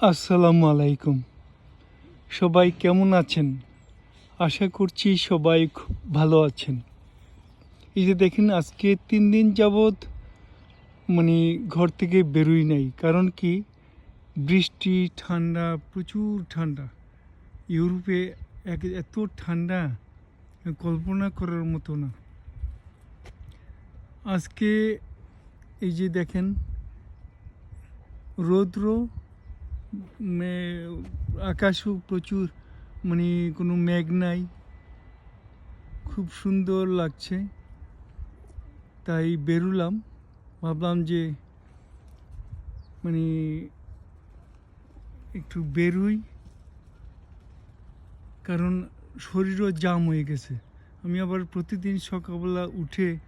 আসসালামু আলাইকুম। সবাই কেমন আছেন? আশা করছি সবাই খুব ভালো আছেন। এই যে দেখেন, আজকে তিন দিন যাবৎ মানে ঘর থেকে বেরোই নাই। কারণ কি? বৃষ্টি, ঠান্ডা, প্রচুর ঠান্ডা। ইউরোপে এক এত ঠান্ডা, কল্পনা করার মতো না। আজকে এই যে দেখেন, রৌদ্র আকাশও প্রচুর মানে কোনো মেঘ নাই। খুব সুন্দর লাগছে। তাই বেরুলাম। ভাবলাম যে মানে একটু বেরুই। কারণ শরীরও জাম হয়ে গেছে। আমি আবার প্রতিদিন সকালবেলা উঠে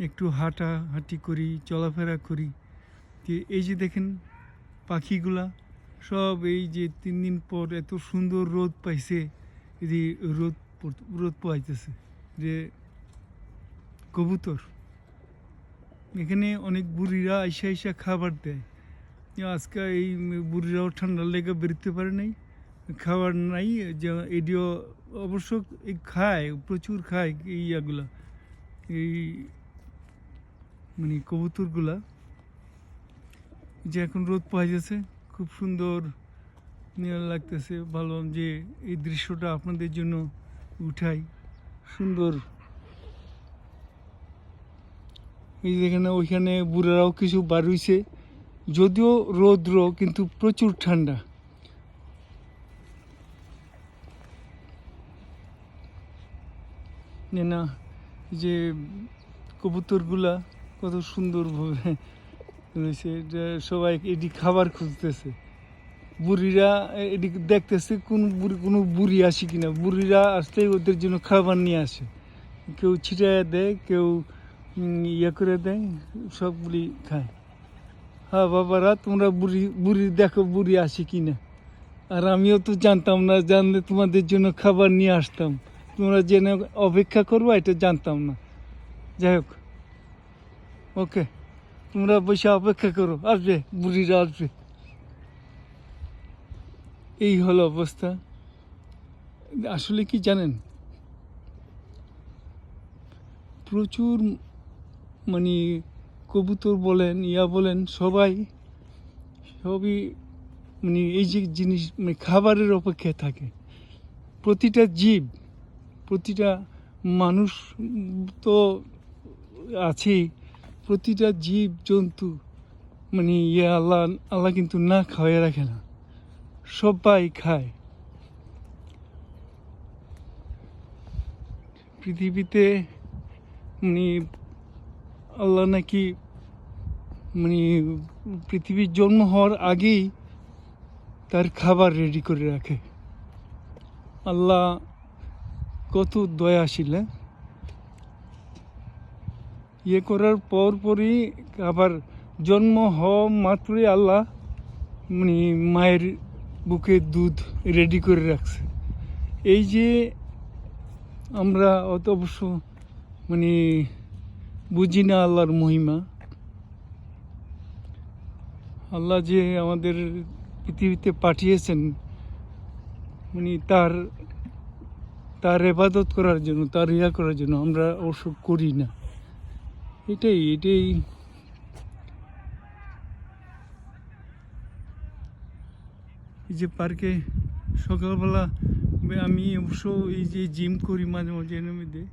একটু হাঁটা হাঁটি করি, চলাফেরা করি। এই যে দেখেন পাখিগুলা সব এই যে তিন দিন পর এত সুন্দর রোদ পাইছে যে রোদ রোদ পাইতেছে যে কবুতর। এখানে অনেক বুড়িরা আইসা আইসা খাবার দেয়। আজকে এই বুড়িরাও ঠান্ডা লেগে বেরোতে পারে নাই, খাবার নাই, যে এডিও অবশ্য এই খায়, প্রচুর খায় এই ইয়াগুলা, এই মানে কবুতরগুলা। যে এখন রোদ পাওয়া যাচ্ছে খুব সুন্দর লাগতেছে ভাবলাম যে এই দৃশ্যটা আপনাদের জন্য উঠাই। সুন্দর। এই যেখানে ওইখানে বুড়ারাও কিছু বার যদিও রৌদ্র, কিন্তু প্রচুর ঠান্ডা। না যে কবুতরগুলা কত সুন্দরভাবে রয়েছে সবাই এটি খাবার খুঁজতেছে। বুড়িরা এটি দেখতেছে কোন বুড়ি, কোনো বুড়ি আসে কিনা। বুড়িরা আসলেই ওদের জন্য খাবার নিয়ে আসে। কেউ ছিটাইয়া দেয়, কেউ ইয়ে করে দেয়, সবগুলি খায়। হ্যাঁ বাবারা, তোমরা বুড়ি বুড়ি দেখো বুড়ি আসে কিনা। আর আমিও তো জানতাম না, জানলে তোমাদের জন্য খাবার নিয়ে আসতাম। তোমরা জেনে অপেক্ষা করব, এটা জানতাম না। যাই হোক। ওকে। তোমরা বসে অপেক্ষা করো, আসবে, বুড়িরা আসবে। এই হলো অবস্থা। আসলে কি জানেন? প্রচুর মানে কবুতর বলেন, ইয়া বলেন, সবাই, সবই মানে এই যে জিনিস মানে খাবারের অপেক্ষায় থাকে। প্রতিটা জীব, প্রতিটা মানুষ তো আছেই। প্রতিটা জীব, জন্তু মানে ইয়ে আল্লাহ আল্লাহ কিন্তু না খাওয়াই রাখে না। সবাই খায়। পৃথিবীতে মানে আল্লাহ নাকি মানে পৃথিবীর জন্ম হওয়ার আগেই তার খাবার রেডি করে রাখে। আল্লাহ কত দয়াশীল হ্যাঁ? ইয়ে করার পর পরই আবার জন্ম হওয়া মাত্রই আল্লাহ মানে মায়ের বুকে দুধ রেডি করে রাখছে। এই যে আমরা অত অবশ্য মানে বুঝি না আল্লাহর মহিমা। আল্লাহ যে আমাদের পৃথিবীতে পাঠিয়েছেন মানে তার তার এবাদত করার জন্য, তার ইয়া করার জন্য আমরা অবশ্য করি না। এটাই এটাই। এই যে পার্কে সকালবেলা আমি অবশ্য এই যে জিম করি মাঝে মাঝে এর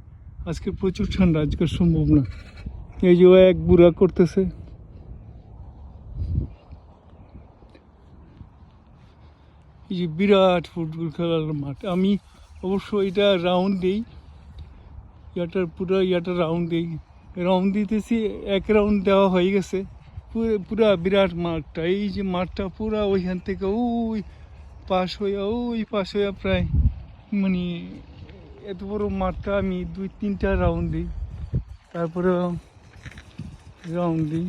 আজকে প্রচুর ঠান্ডা, আজকে সম্ভব না। এই যে এক বুড়া করতেছে। এই যে বিরাট ফুটবল খেলার মাঠ। আমি অবশ্য এটা রাউন্ড দিই। ইয়াটার পুরো ইয়াটা রাউন্ড দিই। রাউন্ড দিতেছি, এক রাউন্ড দেওয়া হয়ে গেছে। পুরো বিরাট মাঠটা, এই যে মাঠটা পুরা ওইখান থেকে ওই পাশ হইয়া, ওই পাশ হইয়া প্রায় মানে এত বড় মাঠটা আমি দুই, তিনটা রাউন্ড দিই। তারপরে রাউন্ড দিই।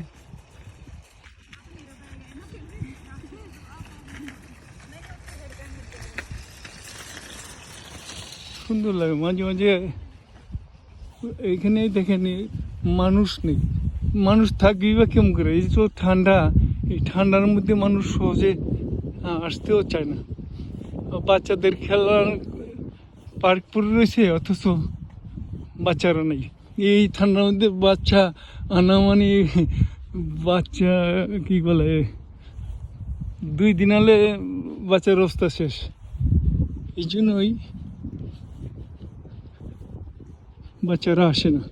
সুন্দর লাগে, মাঝে মাঝে এইখানেই দেখেন এই মানুষ নেই। মানুষ থাকবেই বা কেমন করে? এই তো ঠান্ডা, এই ঠান্ডার মধ্যে মানুষ সহজে আসতেও চায় না। বাচ্চাদের খেলার পার্ক পড়ে রয়েছে, অথচ বাচ্চারা নেই। এই ঠান্ডার মধ্যে বাচ্চা আনা মানে বাচ্চা, কি বলে, দুই দিন হলে বাচ্চার অবস্থা শেষ। এই জন্যই বাচ্চারা আসে না।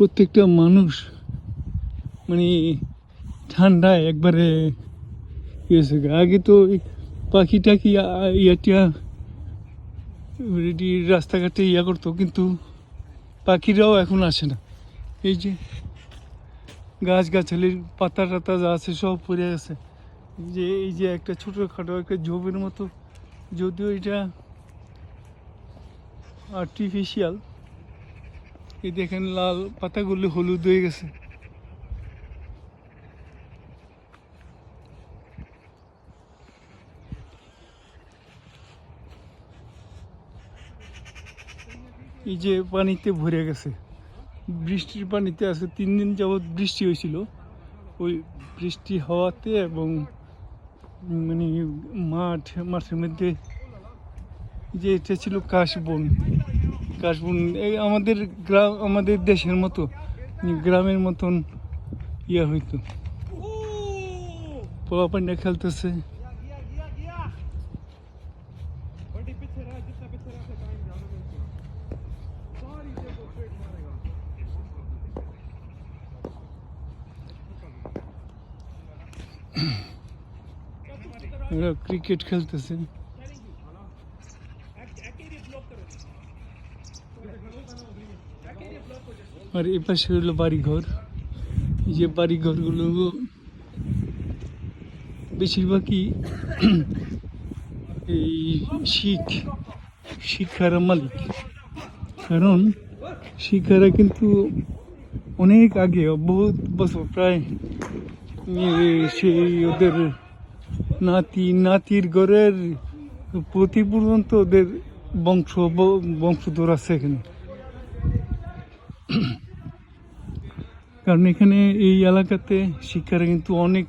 প্রত্যেকটা মানুষ মানে ঠান্ডায় একবারে ইয়েছে আগে তো পাখি টাকি ইয়াটিয়া রাস্তাঘাটে ইয়া করতো, কিন্তু পাখিরাও এখন আসে না। এই যে গাছ গাছালির পাতা টাতা যা আছে সব পড়ে গেছে। যে, এই যে একটা ছোটোখাটো একটা ঝোপের মতো, যদিও এটা আর্টিফিশিয়াল এই দেখেন লাল পাতাগুলো হলুদ হয়ে গেছে। এই যে পানিতে ভরে গেছে। বৃষ্টির পানিতে আছে তিন দিন যাবৎ বৃষ্টি হয়েছিল। ওই বৃষ্টি হওয়াতে এবং মানে মাঠ, মাঠের মধ্যে যে এটা ছিল কাশবন। কাশবন, এই আমাদের গ্রাম, আমাদের দেশের মতো, গ্রামের মতন ইয়া হইতো। পোলা পান্ডা খেলতেছে। ক্রিকেট খেলতেছে। আর এ পাশে হলো বাড়িঘর। যে বাড়িঘরগুলো বেশিরভাগই এই শিখ, শিক্ষারা মালিক। কারণ শিক্ষারা কিন্তু অনেক আগে, বহুত বছর প্রায় সেই ওদের নাতি, নাতির ঘরের প্রতি পর্যন্ত ওদের বংশ, বংশধর আছে এখানে। কারণ এখানে এই এলাকাতে শিক্ষারা কিন্তু অনেক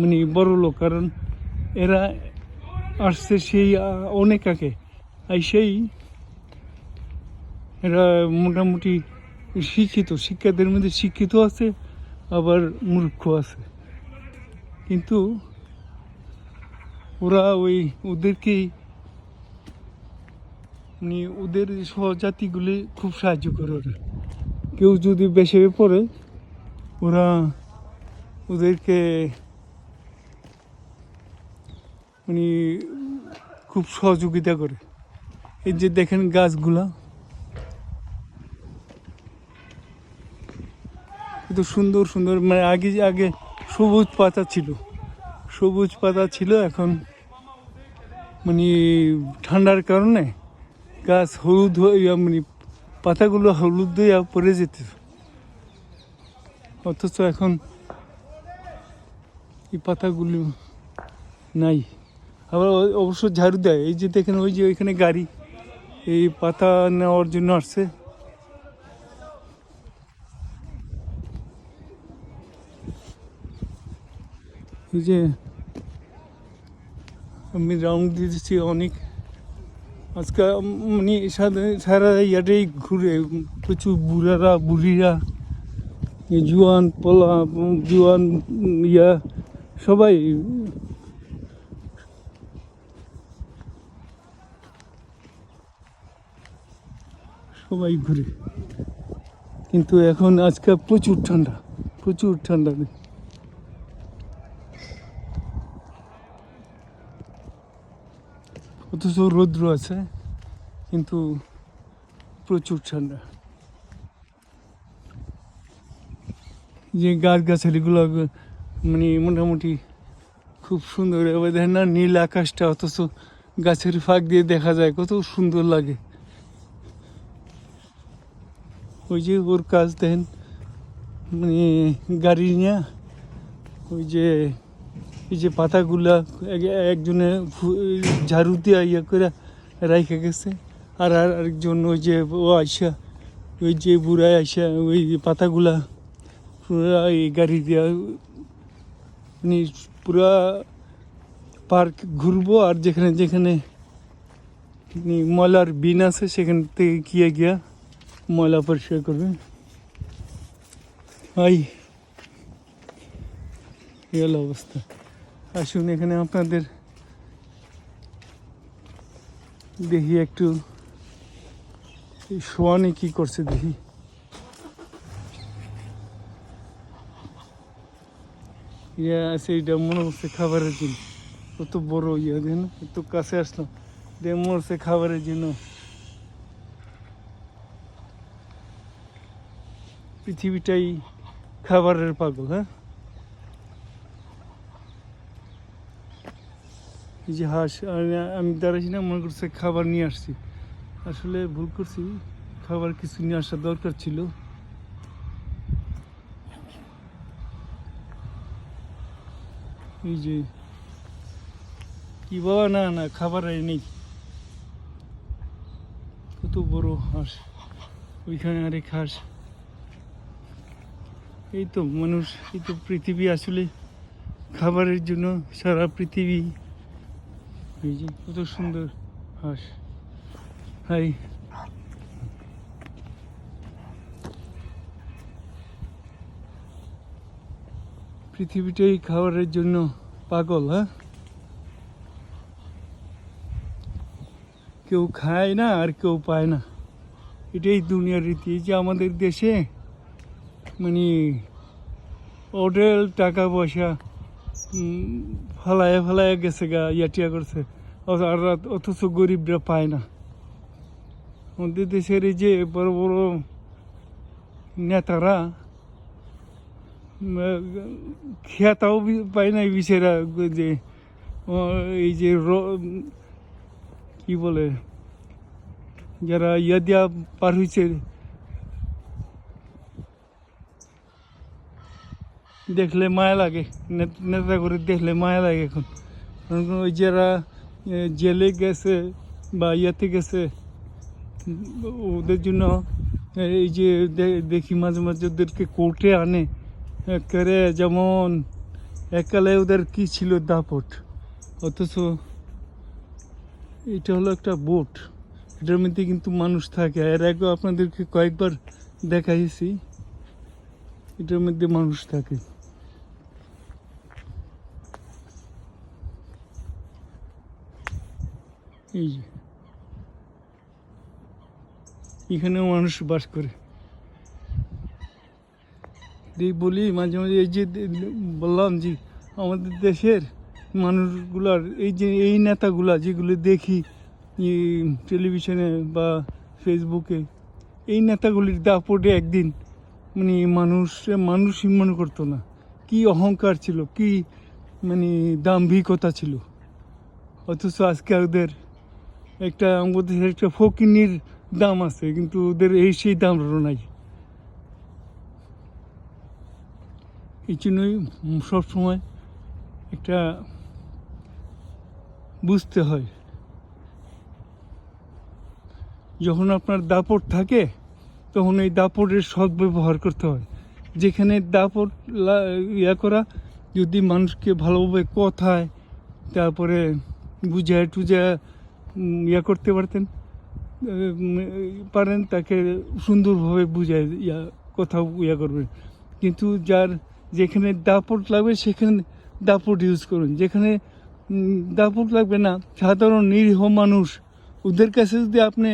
মানে বড় লোক, কারণ এরা আসছে সেই অনেক আগে। আর সেই এরা মোটামুটি শিক্ষিত, শিক্ষাদের মধ্যে শিক্ষিত আছে, আবার মূর্খ আছে। কিন্তু ওরা ওই ওদেরকেই মানে ওদের সহজাতিগুলি খুব সাহায্য করে ওরা। কেউ যদি বেসে পড়ে, ওরা ওদেরকে মানে খুব সহযোগিতা করে। এই যে দেখেন গাছগুলা। কত সুন্দর সুন্দর মানে আগে যে আগে সবুজ পাতা ছিল। সবুজ পাতা ছিল, এখন মানে ঠান্ডার কারণে গাছ হলুদ হয়ে মানে পাতাগুলো হলুদ হয়ে পড়ে যেত। অথচ এখন এই পাতাগুলো নাই। আবার অবশ্য ঝাড়ু দেয়। এই যে দেখেন, ওই যে ওইখানে গাড়ি, এই পাতা নেওয়ার জন্য আসছে। যে আমি রাউন্ড দিতেছি অনেক। আজকে মানে সারা ইয়াটাই ঘুরে প্রচুর বুড়ারা, বুড়িরা, জুয়ান, পোলা, জুয়ান, ইয়া, সবাই। সবাই ঘুরে। কিন্তু এখন আজকে প্রচুর ঠান্ডা প্রচুর ঠান্ডা। অথচ রৌদ্র আছে, কিন্তু প্রচুর ঠান্ডা। যে গাছ গাছালিগুলো মানে মোটামুটি খুব সুন্দর এবার দেখেন না, নীল আকাশটা, অথচ গাছের ফাঁক দিয়ে দেখা যায়, কত সুন্দর লাগে। ওই যে ওর কাজ, দেখেন মানে গাড়ি নিয়ে, ওই যে এই যে পাতাগুলা এক- একজনে ঝাড়ু দিয়ে ইয়ে করে রাইখে গেছে। আর আর আরেকজন ওই যে ও আইসা, ওই যে বুড়ায় আইসা, ওই পাতাগুলা পুরা এই গাড়ি দিয়ে মানে পুরা পার্ক ঘুরবো আর যেখানে যেখানে ময়লার বিন আছে সেখান থেকে গিয়ে গিয়া ময়লা পরিষ্কার করবে। এই এই অবস্থা। আসুন, এখানে আপনাদের দেখি একটু সোয়ানে কি করছে দেখি। ইয়ে আছে এটা মনে হচ্ছে খাবারের জন্য। কত বড় ইয়ে দেন একটু কাছে আসলাম। দিয়ে মনে হচ্ছে খাবারের জন্য। পৃথিবীটাই খাবারের পাগল হ্যাঁ? যে হাঁস, আর আমি দাঁড়াইছি না, মনে করছে খাবার নিয়ে আসছি। আসলে ভুল করছি, খাবার কিছু নিয়ে আসার দরকার ছিল। এই যে, কি বাবা না না, খাবার আর নেই। কত বড় হাঁস, ওইখানে আরেক হাঁস। এই তো মানুষ, এই তো পৃথিবী আসলে খাবারের জন্য সারা পৃথিবী এই যে কত সুন্দর হাঁস হাই পৃথিবীটাই খাবারের জন্য পাগল হ্যাঁ? কেউ খায় না আর কেউ পায় না। এটাই দুনিয়ার রীতি যে আমাদের দেশে মানে হোটেল টাকা পয়সা ফালায় ফালায় গেছে গা ইয়াটিয়া করছে। আর অথচ গরিবরা পায় না। আমাদের দেশের যে বড় বড় নেতারা খেতাও পায় না বিচেরা যে এই যে কি বলে, যারা ইয়া দিয়া পার হয়েছে দেখলে মায়া লাগে, নেতা করে দেখলে মায়া লাগে এখন। ওই যারা জেলে গেছে বা ইয়াতে গেছে, ওদের জন্য এই যে দেখি মাঝে মাঝে ওদেরকে কোর্টে আনে করে যেমন একালে ওদের কি ছিল দাপট। অথচ এটা হলো একটা বোট, এটার মধ্যে কিন্তু মানুষ থাকে। এর আগেও আপনাদেরকে কয়েকবার দেখাইছি, এটার মধ্যে মানুষ থাকে। এই যে। এখানেও মানুষ বাস করে। বলি, মাঝে মাঝে এই যে বললাম যে আমাদের দেশের মানুষগুলার এই যে এই নেতাগুলা যেগুলো দেখি টেলিভিশনে বা ফেসবুকে, এই নেতাগুলির দাপটে একদিন মানে মানুষ মানুষই মনে করতো না। কি অহংকার ছিল, কি মানে দাম্ভিকতা ছিল। অথচ আজকে ওদের একটা আমাদের একটা ফকিনির দাম আছে, কিন্তু ওদের এই সেই দাম নাই। এই জন্যই সবসময় একটা বুঝতে হয়। যখন আপনার দাপট থাকে, তখন এই দাপটের সদ্ব্যবহার করতে হয়। যেখানে দাপট ইয়া করা, যদি মানুষকে ভালোভাবে কথায়, তারপরে বুঝায় টুজায় ইয়া করতে পারতেন। পারেন তাকে সুন্দরভাবে বুঝায়, ইয়া কথা ইয়া করবেন। কিন্তু যার যেখানে দাপট লাগবে, সেখানে দাপট ইউজ করুন। যেখানে দাপট লাগবে না, সাধারণ নিরীহ মানুষ, ওদের কাছে যদি আপনি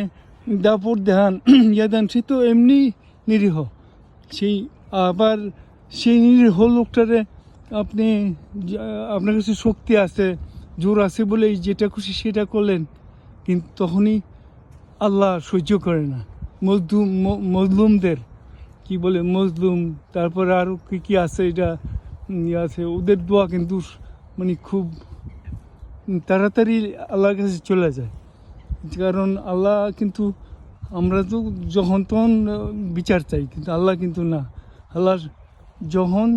দাপট দেন, ইয়া দেন, সে তো এমনি নিরীহ। সেই আবার সেই নিরীহ লোকটারে আপনি আপনার কাছে শক্তি আছে, জোর আছে বলে যেটা খুশি সেটা করলেন। কিন্তু তখনই আল্লাহ সহ্য করে না। মজলুম মজলুমদের, কি বলে, মজলুম, তারপরে আরও কী কী আছে, এটা ইয়ে আছে, ওদের দোয়া কিন্তু মানে খুব তাড়াতাড়ি আল্লাহর কাছে চলে যায়। কারণ আল্লাহ কিন্তু, আমরা তো যখন তখন বিচার চাই, কিন্তু আল্লাহ কিন্তু না। আল্লাহর যখন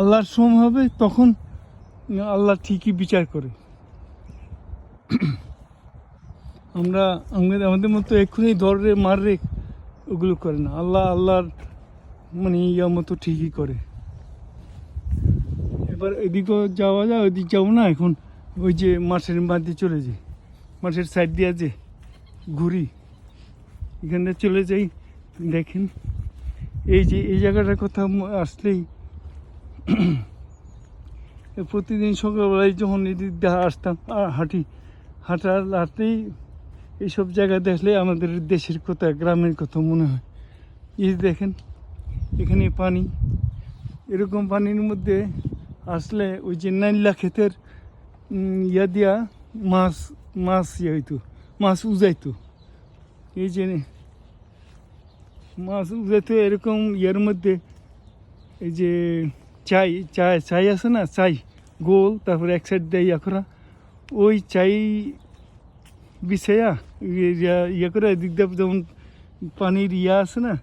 আল্লাহর সময় হবে, তখন আল্লাহ ঠিকই বিচার করে। আমরা আমাদের মতো এক্ষুনি ধরে মাররে ওগুলো করে না। আল্লাহ, আল্লাহর মানে ইয়া মতো ঠিকই করে। এবার এদিকেও যাওয়া যায় ওইদিক যাব না, এখন ওই যে মাঠের মাঝে চলে যাই। মাঠের সাইড দিয়ে যে ঘুরি, এখানে চলে যাই। দেখেন, এই যে, এই জায়গাটার কথা আসলেই প্রতিদিন সকালবেলায় যখন এদিক দিয়ে আসতাম হাঁটি, হাঁটার হাঁটতেই এইসব জায়গা দেখলে আমাদের দেশের কথা, গ্রামের কথা মনে হয়। এই দেখেন, এখানে পানি। এরকম পানির মধ্যে আসলে ওই যে নাইল্লা ক্ষেতের ইয়া দিয়া মাছ মাছ ইয়ে হইতো, মাছ উজাইতো। এই যে মাছ উজাইতো এরকম ইয়ের মধ্যে, এই যে চাই চাই চাই আছে না, চাই, গোল, তারপরে এক সাইড দিয়ে ইয়া করা। ওই চাই বিছাইয়া ইয়া- করে, এদিক দিয়ে যেমন পানির ইয়া আছে না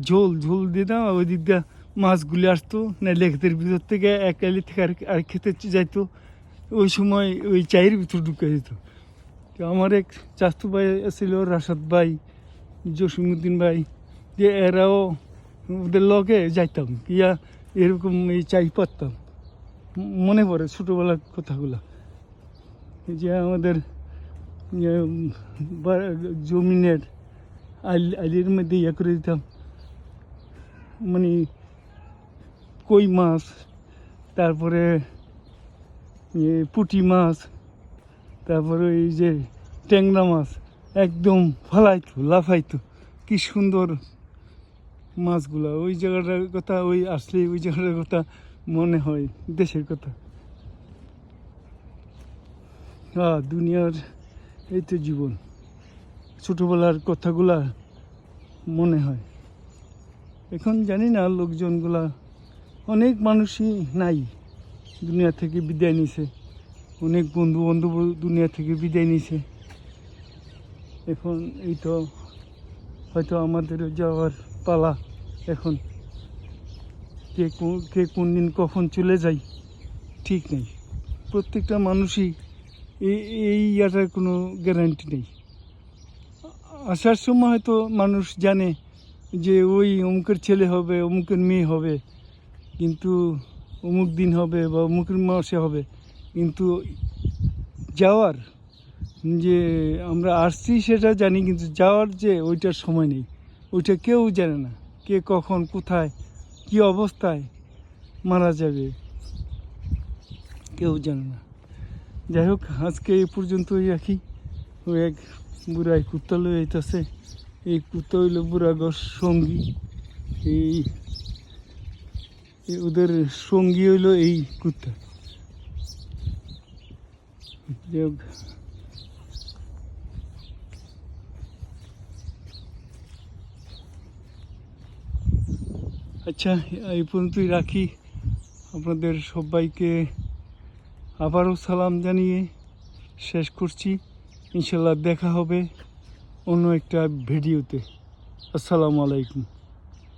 ঝোল ঝোল দিতাম ওই দিক দিয়ে মাছগুলি আসতো না লেখতের ভিতর থেকে এক আলি থেকে আর আরেক খেতে যাইতো। ওই সময় ওই চায়ের ভিতর ঢুকে যেত। তো আমার এক চাস্তু ভাই ছিল রাশাদ ভাই জসিমুদ্দিন ভাই, যে এরাও ওদের লগে যাইতাম, ইয়া এরকম এই চাই পারতাম মনে পড়ে ছোটোবেলার কথাগুলো। যে আমাদের জমিনের আল আলির মধ্যে ইয়ে করে দিতাম। মানে কই মাছ, তারপরে পুঁটি মাছ, তারপরে এই যে ট্যাংরা মাছ, একদম ফালাইতো, লাফাইতো। কি সুন্দর মাছগুলো। ওই জায়গাটার কথা, ওই আসলে ওই জায়গাটার কথা মনে হয়, দেশের কথা। হ্যাঁ দুনিয়ার এই তো জীবন। ছোটোবেলার কথাগুলা মনে হয়। এখন জানি না লোকজনগুলা, অনেক মানুষই নাই দুনিয়া থেকে বিদায় নিছে। অনেক বন্ধু বান্ধব দুনিয়া থেকে বিদায় নিছে। এখন এই তো হয়তো আমাদেরও যাওয়ার পালা এখন। কে কোন- কে কোন দিন কখন চলে যায় ঠিক নেই। প্রত্যেকটা মানুষই এই ইয়াটার কোনো গ্যারান্টি নেই। আসার সময় হয়তো মানুষ জানে যে ওই অমুকের ছেলে হবে, অমুকের মেয়ে হবে, কিন্তু অমুক দিন হবে বা অমুকের মাসে হবে। কিন্তু যাওয়ার যে আমরা আসছি সেটা জানি, কিন্তু যাওয়ার যে ওইটার সময় নেই। ওইটা কেউ জানে না, কে কখন, কোথায়, কি অবস্থায় মারা যাবে, কেউ জানে না। যাই হোক, আজকে এই পর্যন্তই রাখি। ওই এক বুড়াই কুত্তা লই আইতাছে এই কুত্তা হইল বুড়া গর সঙ্গী। এই এই ওদের সঙ্গী হইল এই কুত্তা। যাই হোক। আচ্ছা এই পর্যন্তই রাখি। আপনাদের সবাইকে আবারও সালাম জানিয়ে শেষ করছি। ইনশাল্লাহ দেখা হবে অন্য একটা ভিডিওতে। আসসালামু আলাইকুম।